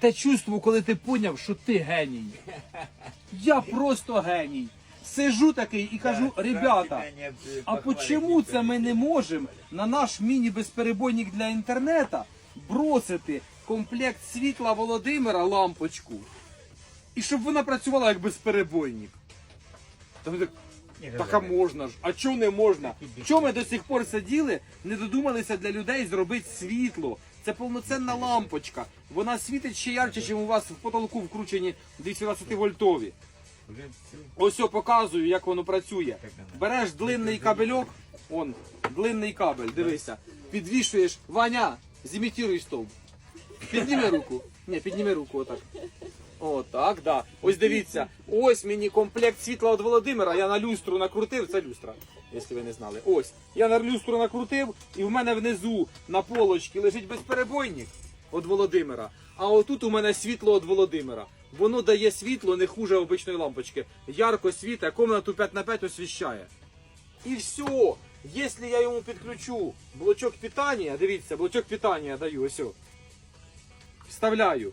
те чувство, коли ти поняв, що ти геній. Я просто геній. Сижу такий і кажу, ребята, а почему це ми не можемо на наш міні-безперебойник для інтернету бросити комплект світла Володимира лампочку? І щоб вона працювала як безперебойник. Та ми так, так а можна ж, а чого не можна? Чому ми до сих пор сиділи, не додумалися для людей зробити світло? Це повноцінна лампочка. Вона світить ще ярче, ніж у вас в потолку вкручені 220 вольтові. Ось я показую, як воно працює. Береш длинний кабельок, он, длинний кабель, дивися. Підвішуєш, Ваня, зімітіруй стовп. Підніми руку. Ні, підніми руку отак. Отак, да. Ось дивіться, ось мені комплект світла від Володимира. Я на люстру накрутив, це люстра, якщо ви не знали. Ось. Я на люстру накрутив, і в мене внизу на полочці лежить безперебойник від Володимира. А отут у мене світло від Володимира. Воно дає світло не хуже обичної лампочки. Ярко світить, комнату 5 на 5 освіщає. І все. Якщо я йому підключу блочок питання, дивіться, блочок питання даю, ось. Вставляю.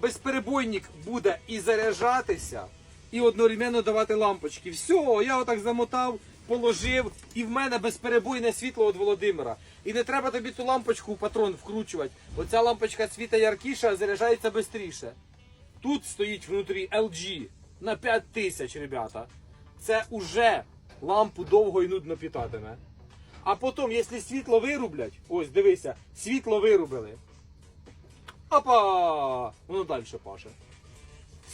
Безперебойник буде і заряджатися, і одновременно давати лампочки. Все, я отак замотав, положив, і в мене безперебойне світло від Володимира. І не треба тобі ту лампочку в патрон вкручувати. Оця лампочка світа яркіша, а заряджається швидше. Тут стоїть внутрі LG на 5000, ребята. Це уже лампу довго і нудно питатиме. А потім, якщо світло вирублять, ось дивися, світло вирубили. Опа! Воно далі паше.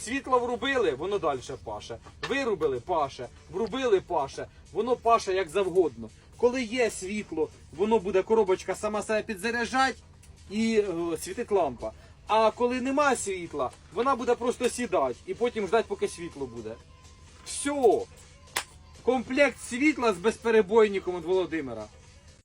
Світло врубили, воно далі паше. Вирубили паше, врубили паше, воно паше як завгодно. Коли є світло, воно буде коробочка сама себе підзаряджати і е, світить лампа. А коли нема світла, вона буде просто сідати і потім ждати, поки світло буде. Все. Комплект світла з безперебойником від Володимира.